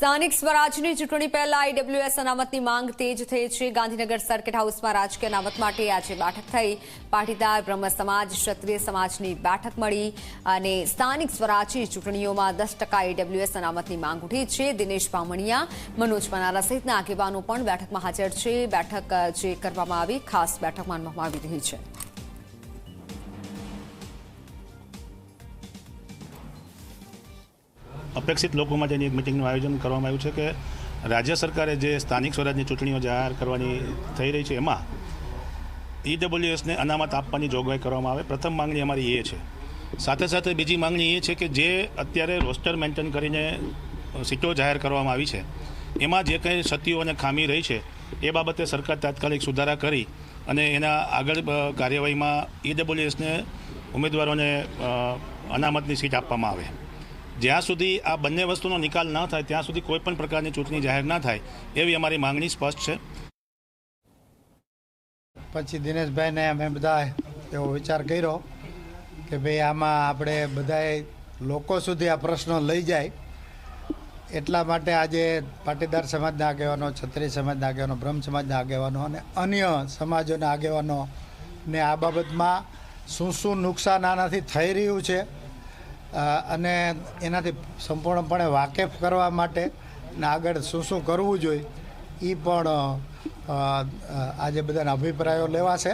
સ્થાનિક સ્વરાજની ચૂંટણી પહેલા આઈડબ્લ્યુએસ અનામતની માંગ તેજ થઈ છે. ગાંધીનગર સર્કિટ હાઉસમાં રાજકીય અનામત માટે આજે બેઠક થઈ. પાટીદાર બ્રહ્મ સમાજ, ક્ષત્રિય સમાજની બેઠક મળી અને સ્થાનિક સ્વરાજની ચૂંટણીઓમાં દસ ટકા આઈડબ્લ્યુએસ અનામતની માંગ ઉઠી છે. દિનેશ બામણિયા મનોજ પનારા સહિતના આગેવાનો પણ બેઠકમાં હાજર છે. બેઠક જે કરવામાં આવી, ખાસ બેઠક માનવામાં આવી રહી છે. અપેક્ષિત લોકો માટેની એક મિટિંગનું આયોજન કરવામાં આવ્યું છે કે રાજ્ય સરકારે જે સ્થાનિક સ્વરાજની ચૂંટણીઓ જાહેર કરવાની થઈ રહી છે, એમાં ઈડબ્લ્યુએસને અનામત આપવાની જોગવાઈ કરવામાં આવે. પ્રથમ માંગણી અમારી એ છે. સાથે સાથે બીજી માંગણી એ છે કે જે અત્યારે રોસ્ટર મેન્ટેન કરીને સીટો જાહેર કરવામાં આવી છે, એમાં જે કંઈ ક્ષતિઓ અને ખામી રહી છે, એ બાબતે સરકાર તાત્કાલિક સુધારા કરી અને એના આગળ કાર્યવાહીમાં ઈડબ્લ્યુએસને ઉમેદવારોને અનામતની સીટ આપવામાં આવે. જ્યાં સુધી આ બંને વસ્તુનો નિકાલ ન થાય, ત્યાં સુધી કોઈ પણ પ્રકારની ચૂંટણી જાહેર ના થાય, એવી અમારી માંગણી સ્પષ્ટ છે. પછી દિનેશભાઈને અમે બધા એવો વિચાર કર્યો કે ભાઈ આમાં આપણે બધાએ લોકો સુધી આ પ્રશ્નો લઈ જાય. એટલા માટે આજે પાટીદાર સમાજના આગેવાનો છત્રી સમાજના આગેવાનો, બ્રહ્મ સમાજના આગેવાનો અને અન્ય સમાજોના આગેવાનો ને આ બાબતમાં શું શું નુકસાન આનાથી થઈ રહ્યું છે અને એનાથી સંપૂર્ણપણે વાકેફ કરવા માટે ને આગળ શું શું કરવું જોઈએ એ પણ આજે બધાના અભિપ્રાયો લેવાશે.